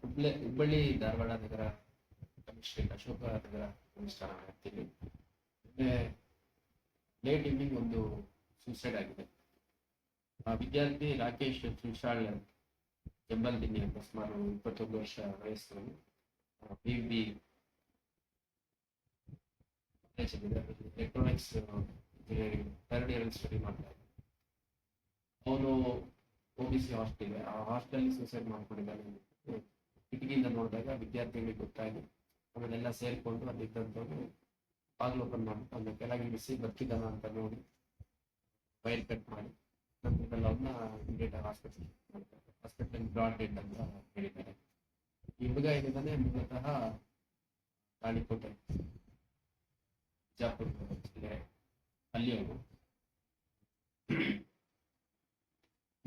ಹುಬ್ಳಿ, ಹುಬ್ಬಳ್ಳಿ, ಧಾರವಾಡ ನಗರ ಡಿಸ್ಟ್ರಿಕ್ಟ್ ಅಶೋಕ ನಗರ ಅನುಷ್ಠಾನ ನಿನ್ನೆ ಲೇಟ್ ಈವ್ನಿಂಗ್ ಒಂದು ಸೂಸೈಡ್ ಆಗಿದೆ. ಆ ವಿದ್ಯಾರ್ಥಿ ರಾಕೇಶ್ ಸುಶಾಳ್ ಜಂಬಲ್ದಿನ್ನಿ ಅಂತ ಸುಮಾರು ಇಪ್ಪತ್ತೊಂದು ವರ್ಷ ವಯಸ್ಸು. B B electronics engineering third year study ಮಾಡ್ತಾ ಇದ್ದಾರೆ ಅವನು ಒ ಬಿ ಸಿ ಹಾಸ್ಟೆಲ್, ಆ ಹಾಸ್ಟೆಲ್ ಸೂಸೈಡ್ ಮಾಡ್ಕೊಂಡಿದ್ದಾನೆ ಕಿಟಕಿಯಿಂದ ನೋಡಿದಾಗ ವಿದ್ಯಾರ್ಥಿಗಳಿಗೆ ಗೊತ್ತಾಗಿ ಅವನ್ನೆಲ್ಲ ಸೇರಿಕೊಂಡು ಅಲ್ಲಿ ಅಲ್ಲಿದ್ದಂಥವ್ರು ಬಾಗಿಲು ಓಪನ್ ಮಾಡ್ಬಿಟ್ಟು ಅದನ್ನ ಕೆಳಗೆ ಇಳಿಸಿ ಬರ್ತಿದ್ದಾನ ಅಂತ ನೋಡಿ ವೈರ್ ಕಟ್ ಮಾಡಿ ನಂತರದಲ್ಲಿ ಅವನ್ನ immediate hospital hospital brought dead ಅಂತ ಹೇಳಿದ್ದಾರೆ. ಈ ಹುಡುಗ ಏನಿದ್ದಾನೆ, ಮೂಲತಃ ತಾಳಿಕೋಟೆ ಬಿಜಾಪುರ ಜಿಲ್ಲೆ ಅಲ್ಲಿ ಅವನು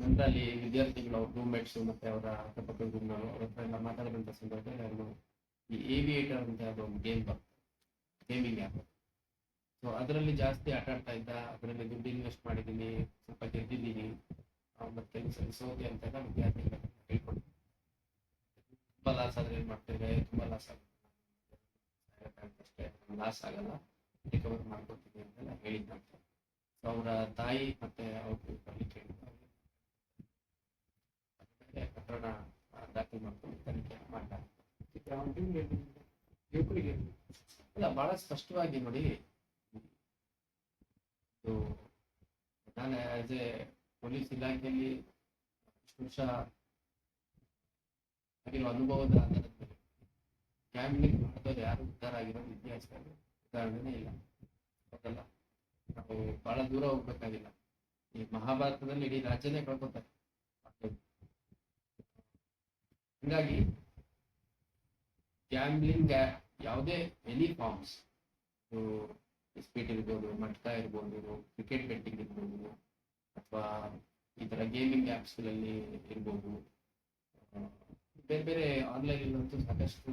ನಂತರ ಅಲ್ಲಿ ವಿದ್ಯಾರ್ಥಿಗಳು ಅವ್ರ ರೂಮ್ಮೇಟ್ಸ್ ಮತ್ತೆ ಅವರ ಅಕ್ಕಪಕ್ಕದ ರೂಮ್ನವರು ಅವ್ರ ಹತ್ರ ಎಲ್ಲ ಮಾತಾಡಿದಂಥ ಸಂದರ್ಭದಲ್ಲಿ ಅವರು ಈ ಏವಿಯೇಟರ್ ಅಂತ ಯಾವುದೋ ಒಂದು ಗೇಮ್ ಬರ್ತದೆ ಗೇಮಿಂಗ್ ಆ್ಯಪ್ ಸೊ ಅದರಲ್ಲಿ ಜಾಸ್ತಿ ಆಟ ಆಡ್ತಾ ಇದ್ದ, ಅದರಲ್ಲಿ ದುಡ್ಡು ಇನ್ವೆಸ್ಟ್ ಮಾಡಿದ್ದೀನಿ, ಸ್ವಲ್ಪ ಗೆದ್ದಿದ್ದೀನಿ ಮತ್ತೆ ಸೋದೆ ಅಂತೆಲ್ಲ ವಿದ್ಯಾರ್ಥಿಗಳು ಹೇಳ್ಕೊಡ್ತೀನಿ. ತುಂಬ ಲಾಸ್ ಆದರೆ ಏನು ಮಾಡ್ತೇವೆ? ತುಂಬ ಲಾಸ್ ಆಗುತ್ತೆ. ಲಾಸ್ ಆಗಲ್ಲ. ರಿಕವರ್ ಮಾಡ್ಕೊತೀನಿ ಅಂತೆಲ್ಲ ಹೇಳಿದ್ದಂತೆ ಸೊ ಅವರ ತಾಯಿ ಮತ್ತೆ ಅವರು ಬರ್ಲಿಕ್ಕೆ ಇಲ್ಲ, ಬಹಳ ಸ್ಪಷ್ಟವಾಗಿ ನೋಡಿ. ನಾನು ಆಸ್ ಎ ಪೊಲೀಸ್ ಇಲಾಖೆಯಲ್ಲಿ ಇಷ್ಟು ಆಗಿರೋ ಅನುಭವದ ಆಧಾರದ ಯಾರು ಉದ್ಧಾರ ಆಗಿರೋದು ಇತಿಹಾಸ ಉದಾಹರಣೆನೇ ಇಲ್ಲ. ಹೌದಲ್ಲ? ನಾವು ಬಹಳ ದೂರ ಹೋಗ್ಬೇಕಾಗಿಲ್ಲ. ಈ ಮಹಾಭಾರತದಲ್ಲಿ ಇಡೀ ರಾಜ್ಯನೇ ಕಳ್ಕೊತಾರೆ. ಹಂಗಾಗಿ ಗ್ಯಾಮ್ಲಿಂಗ್ ಯಾವುದೇ ಎನಿ ಫಾರ್ಮ್ಸ್ ಸ್ಪೀಟ್ ಇರ್ಬೋದು ಮಟ್ಕಾ ಇರ್ಬೋದು ಕ್ರಿಕೆಟ್ ಬೆಟ್ಟಿಂಗ್ ಇರ್ಬೋದು, ಅಥವಾ ಈ ತರ ಗೇಮಿಂಗ್ ಆ್ಯಪ್ಸ್ಗಳಲ್ಲಿ ಇರ್ಬೋದು. ಬೇರೆ ಬೇರೆ ಆನ್ಲೈನ್ ಅಂತೂ ಸಾಕಷ್ಟು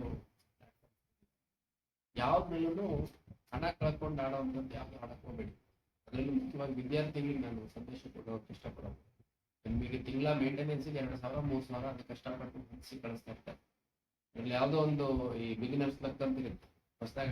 ಯಾವ್ದ ಮೇಲೂ ಹಣ ಕಳ್ಕೊಂಡು ಆಡೋವಂಥದ್ದು ಯಾವ್ದು ಆಡಕ್ಕೆ ಹೋಗ್ಬೇಡಿ ಅದರಲ್ಲೂ ಮುಖ್ಯವಾಗಿ ವಿದ್ಯಾರ್ಥಿಗಳಿಗೆ ನಾನು ಸಂದೇಶ ಕೊಡೋಕೆ ಇಷ್ಟಪಡೋದು. ನಿಮಗೆ ತಿಂಗಳ ಮೇಂಟೆನೆನ್ಸಿಗೆ ಎರಡು ಸಾವಿರ, ಮೂರು ಸಾವಿರ ಅದು ಕಷ್ಟಪಟ್ಟು ಕಳಿಸ್ತಾ ಇರ್ತಾರೆ. ಇಲ್ಲಿ ಯಾವುದೋ ಒಂದು ಈ ಬಿಗಿನರ್ಸ್ ಲಕ್ ಅಂತ ಇರುತ್ತೆ ಹೊಸದಾಗಿ